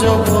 জগৎ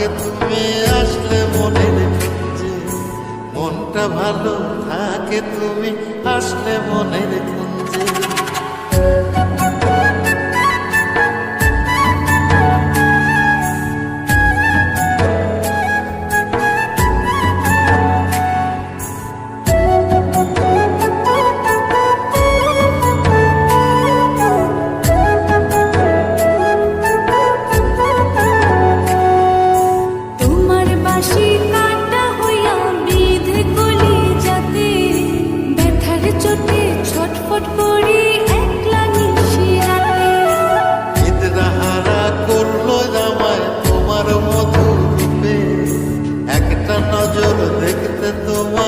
আজকে তুমি আসলে মনে যে মনটা ভালো থাকে তুমি আসলে মনে রেখুন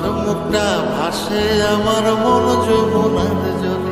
আমার মুখটা ভাসে আমার মন যমুনার জল